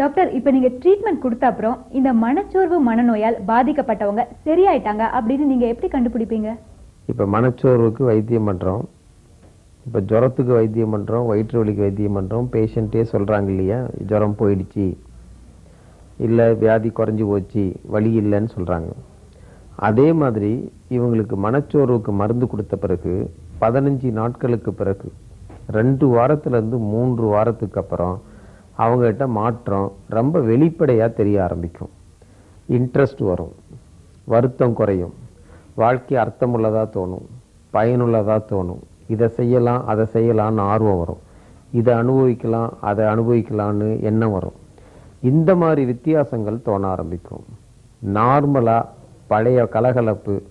Doctor இப்போ நீங்கள் treatment கொடுத்த அப்புறம் இந்த மனச்சோர்வு மனநோயால் பாதிக்கப்பட்டவங்க சரியாயிட்டாங்க அப்படின்னு நீங்கள் எப்படி கண்டுபிடிப்பீங்க? இப்போ மனச்சோர்வுக்கு வைத்தியம் பண்ணுறோம் இப்போ ஜுரத்துக்கு வைத்தியம் பண்ணுறோம் வயிற்று வலிக்கு வைத்தியம் பண்ணுறோம் பேஷண்ட்டே சொல்கிறாங்க இல்லையா ஜுரம் போயிடுச்சு. இல்லை வியாதி குறைஞ்சி போச்சு வலி இல்லைன்னு சொல்கிறாங்க அதே மாதிரி இவங்களுக்கு மனச்சோர்வுக்கு மருந்து கொடுத்த பிறகு பதினஞ்சு நாட்களுக்கு பிறகு ரெண்டு வாரத்துலேருந்து மூன்று வாரத்துக்கு அப்புறம் அவங்ககிட்ட மாற்றம் ரொம்ப வெளிப்படையாக தெரிய ஆரம்பிக்கும். இன்ட்ரெஸ்ட் வரும். வருத்தம் குறையும். வாழ்க்கை அர்த்தமுள்ளதாக தோணும். பயனுள்ளதாக தோணும். இதை செய்யலாம் அதை செய்யலாம்னு ஆர்வம் வரும். இதை அனுபவிக்கலாம் அதை அனுபவிக்கலாம்னு எண்ணம் வரும். இந்த மாதிரி வித்தியாசங்கள் தோண ஆரம்பிக்கும். நார்மலாக பழைய கலகலப்பு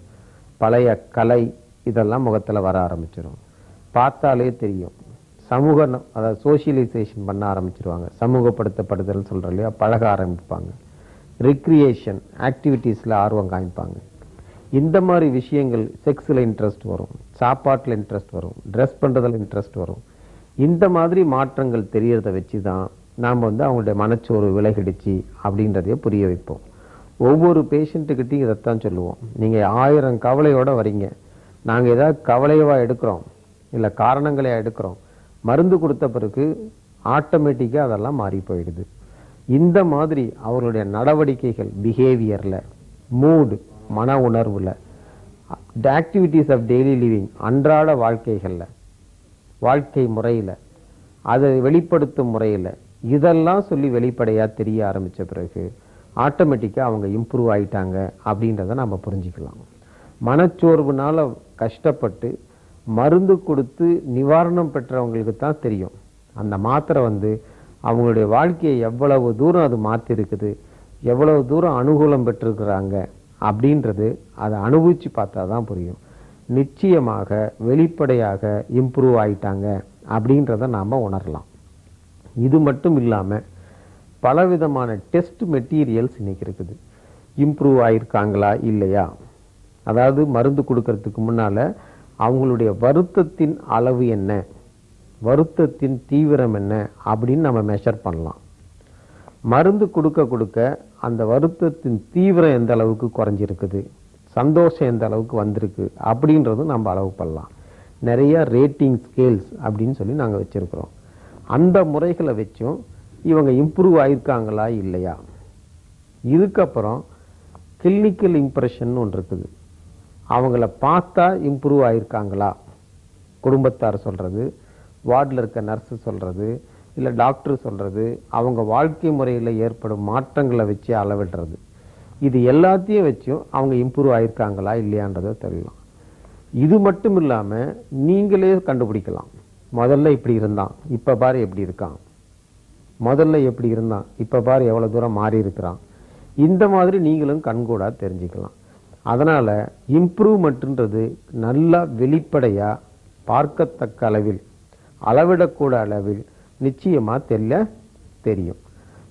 பழைய கலை இதெல்லாம் முகத்தில் வர ஆரம்பிச்சிடும் பார்த்தாலே தெரியும். சமூக அதாவது சோஷியலைசேஷன் பண்ண ஆரம்பிச்சிருவாங்க. சமூகப்படுத்தப்படுதல் சொல்கிற இல்லையா? பழக ஆரம்பிப்பாங்க. ரிக்ரியேஷன் ஆக்டிவிட்டீஸில் ஆர்வம் காமிப்பாங்க. இந்த மாதிரி விஷயங்கள் செக்ஸில் இன்ட்ரெஸ்ட் வரும். சாப்பாட்டில் இன்ட்ரெஸ்ட் வரும். ட்ரெஸ் பண்ணுறதில் இன்ட்ரெஸ்ட் வரும். இந்த மாதிரி மாற்றங்கள் தெரியறத வச்சு தான் நாம் வந்து அவங்களுடைய மனச்சோறு விலகிடுச்சு அப்படின்றதையே புரிய வைப்போம். ஒவ்வொரு பேஷண்ட்டுக்கிட்டையும் இதைத்தான் சொல்லுவோம். நீங்கள் ஆயிரம் கவலையோடு வரீங்க. நாங்கள் ஏதாவது கவலையவா எடுக்கிறோம். இல்லை காரணங்களையாக எடுக்கிறோம். மருந்து கொடுத்த பிறகு ஆட்டோமேட்டிக்காக அதெல்லாம் மாறி போயிடுது. இந்த மாதிரி அவர்களுடைய நடவடிக்கைகள் பிஹேவியரில் மூடு மன உணர்வில் ஆக்டிவிட்டீஸ் ஆஃப் டெய்லி லிவிங் அன்றாட வாழ்க்கைகளில் வாழ்க்கை முறையில் அதை வெளிப்படுத்தும் முறையில் இதெல்லாம் சொல்லி வெளிப்படையாக தெரிய ஆரம்பித்த பிறகு ஆட்டோமேட்டிக்காக அவங்க இம்ப்ரூவ் ஆகிட்டாங்க அப்படின்றத நம்ம புரிஞ்சுக்கலாம். மனச்சோர்வுனால் கஷ்டப்பட்டு மருந்து கொடுத்து நிவாரணம் பெற்றவங்களுக்கு தான் தெரியும். அந்த மாத்திரை வந்து அவங்களுடைய வாழ்க்கையை எவ்வளவு தூரம் அது மாற்றிருக்குது எவ்வளவு தூரம் அனுகூலம் பெற்றிருக்கிறாங்க அப்படின்றது அதை அனுபவித்து பார்த்தா தான் புரியும். நிச்சயமாக வெளிப்படையாக இம்ப்ரூவ் ஆயிட்டாங்க அப்படின்றத நாம் உணரலாம். இது மட்டும் இல்லாமல் பலவிதமான டெஸ்ட் மெட்டீரியல்ஸ் இன்னைக்கு இருக்குது. இம்ப்ரூவ் ஆயிருக்காங்களா இல்லையா? அதாவது மருந்து கொடுக்கறதுக்கு முன்னால் அவங்களுடைய வருத்தத்தின் அளவு என்ன? வருத்தத்தின் தீவிரம் என்ன? அப்படின்னு நம்ம மெஷர் பண்ணலாம். மருந்து கொடுக்க கொடுக்க அந்த வருத்தத்தின் தீவிரம் எந்த அளவுக்கு குறைஞ்சிருக்குது? சந்தோஷம் எந்த அளவுக்கு வந்திருக்கு? அப்படின்றதும் நம்ம அளவு பண்ணலாம். நிறையா ரேட்டிங் ஸ்கேல்ஸ் அப்படின்னு சொல்லி நாங்கள் வச்சுருக்கிறோம். அந்த முறைகளை வச்சும் இவங்க இம்ப்ரூவ் ஆகியிருக்காங்களா இல்லையா? இதுக்கப்புறம் கிளினிக்கல் இம்ப்ரெஷன் ஒன்று இருக்குது. அவங்கள பார்த்தா இம்ப்ரூவ் ஆகியிருக்காங்களா குடும்பத்தார் சொல்கிறது வார்டில் இருக்க நர்ஸு சொல்கிறது இல்லை டாக்டர் சொல்கிறது அவங்க வாழ்க்கை முறையில் ஏற்படும் மாற்றங்களை வச்சு அளவிடுறது. இது எல்லாத்தையும் வச்சும் அவங்க இம்ப்ரூவ் ஆகியிருக்காங்களா இல்லையான்றதை தெரியலாம். இது மட்டும் இல்லாமல் நீங்களே கண்டுபிடிக்கலாம். முதல்ல இப்படி இருந்தான் இப்போ பாரு எப்படி இருக்கான். முதல்ல எப்படி இருந்தான் இப்போ பாரு எவ்வளோ தூரம் மாறி இருக்கிறான் இந்த மாதிரி நீங்களும் கண்கூடாக தெரிஞ்சுக்கலாம். அதனால் இம்ப்ரூவ்மெண்ட்டுன்றது நல்லா வெளிப்படையாக பார்க்கத்தக்க அளவில் அளவிடக்கூட அளவில் நிச்சயமாக தெரிய தெரியும்.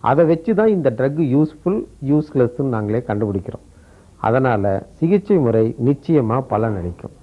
அதை வச்சு தான் இந்த ட்ரக் யூஸ்ஃபுல் யூஸ்லெஸ்ன்னு நாங்களே கண்டுபிடிக்கிறோம். அதனால் சிகிச்சை முறை நிச்சயமாக பலனளிக்கும்.